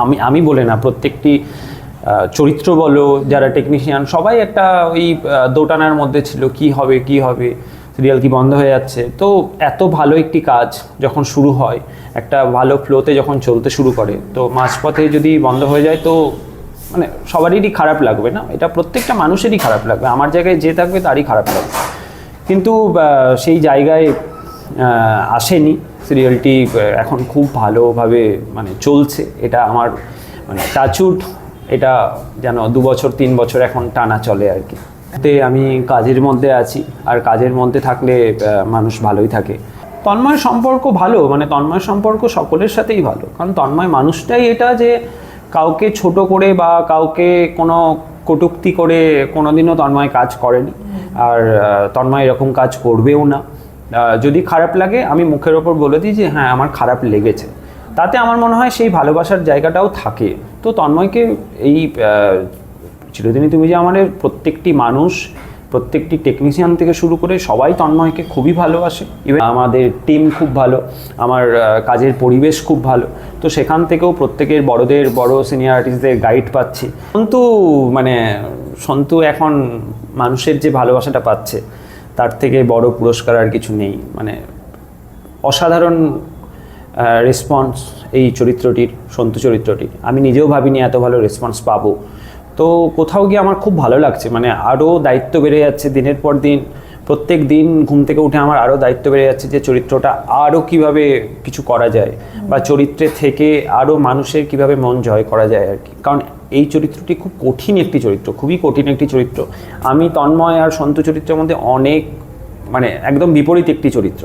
আমি আমি বলে না, প্রত্যেকটি চরিত্র বলো, যারা টেকনিশিয়ান সবাই একটা ওই দোটানার মধ্যে ছিল, কি হবে কি হবে সিরিয়াল কি বন্ধ হয়ে যাচ্ছে। তো এত ভালো একটি কাজ যখন শুরু হয়, একটা ভালো ফ্লোতে যখন চলতে শুরু করে, তো মাঝপথে যদি বন্ধ হয়ে যায়, তো মানে সবারই খারাপ লাগবে না? এটা প্রত্যেকটা মানুষেরই খারাপ লাগবে, আমার জায়গায় যে থাকবে তারই খারাপ লাগবে। কিন্তু সেই জায়গায় আসেনি। সিরিয়ালটি এখন খুব ভালোভাবে মানে চলছে। এটা আমার মানে টাচুট এটা যেন দু বছর, তিন বছর এখন টানা চলে আর কি। তে আমি কাজের মধ্যে আছি, আর কাজের মধ্যে থাকলে মানুষ ভালোই থাকে। তন্ময় সম্পর্ক ভালো মানে তন্ময় সম্পর্ক সকলের সাথেই ভালো। কারণ তন্ময় মানুষটাই এটা যে কাউকে ছোট করে বা কাউকে কোনো কটুক্তি করে কোনোদিনও তন্ময় কাজ করেনি। আর তন্ময় এরকম কাজ করবেও না। যদি খারাপ লাগে, আমি মুখের ওপর বলে দিই যে হ্যাঁ আমার খারাপ লেগেছে। তাতে আমার মনে হয় সেই ভালোবাসার জায়গাটাও থাকে। তো তন্ময়কে এই চিরদিনই তুমি যে আমাদের প্রত্যেকটি মানুষ, প্রত্যেকটি টেকনিশিয়ান থেকে শুরু করে সবাই তন্ময়কে খুবই ভালোবাসে। ইভেন আমাদের টিম খুব ভালো, আমার কাজের পরিবেশ খুব ভালো। তো সেখান থেকেও প্রত্যেকের বড়দের, বড় সিনিয়র আর্টিস্টদের গাইড পাচ্ছি। কিন্তু মানে সন্তু এখন মানুষের যে ভালোবাসাটা পাচ্ছে তার থেকে বড় পুরস্কার আর কিছু নেই। মানে অসাধারণ রেসপন্স এই চরিত্রটির, সন্তু চরিত্রটির। আমি নিজেও ভাবিনি এত ভালো রেসপন্স পাবো। তো কোথাও গিয়ে আমার খুব ভালো লাগছে। মানে আরও দায়িত্ব বেড়ে যাচ্ছে দিনের পর দিন। প্রত্যেক দিন ঘুম থেকে উঠে আমার আরও দায়িত্ব বেড়ে যাচ্ছে যে চরিত্রটা আরও কীভাবে কিছু করা যায় বা চরিত্রে থেকে আরও মানুষের কীভাবে মন জয় করা যায় আর কি। কারণ এই চরিত্রটি খুব কঠিন একটি চরিত্র, খুবই কঠিন একটি চরিত্র। আমি তন্ময় আর সন্তু চরিত্রের মধ্যে অনেক মানে একদম বিপরীত একটি চরিত্র।